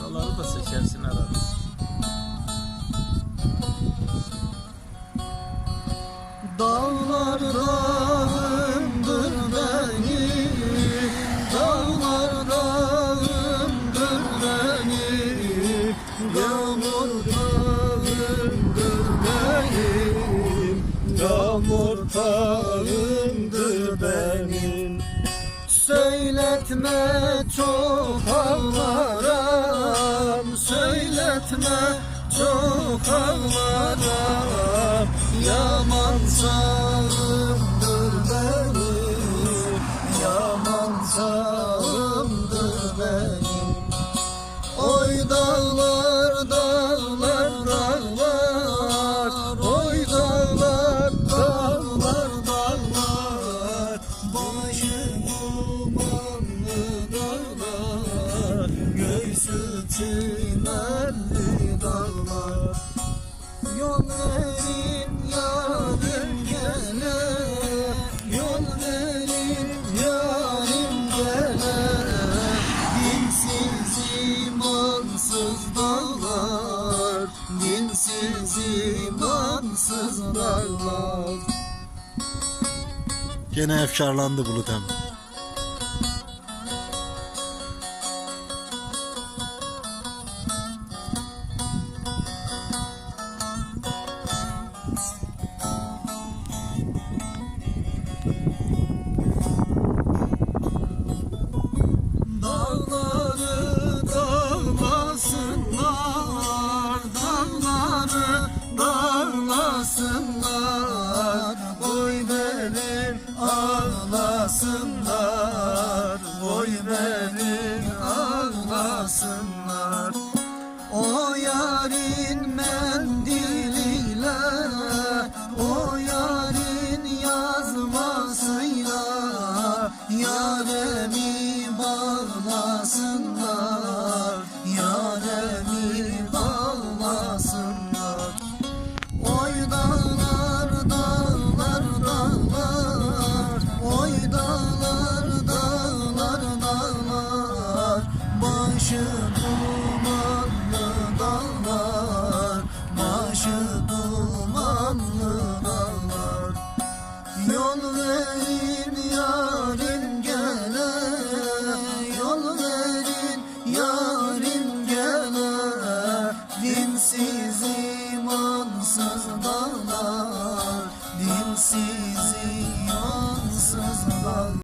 Buraları da seçersin herhalde. Dağlar dağımdır benim Dağlar dağımdır benim Yağmur dağımdır benim Yağmur dağımdır benim Söyletme çok ağlarım Söyletme çok ağlarım Yaman sağımdır benim. Yaman sağımdır benim. Oy dağlar imansız dağlar Dinsiz imansız dağlar. Gene efkarlandı Bulut ağlasınlar Oy benim ağlasınlar Oy benim ağlasınlar. O yarin mendiliyle O yarin yazmasıyla Yaremi bağlasınlar. awesome.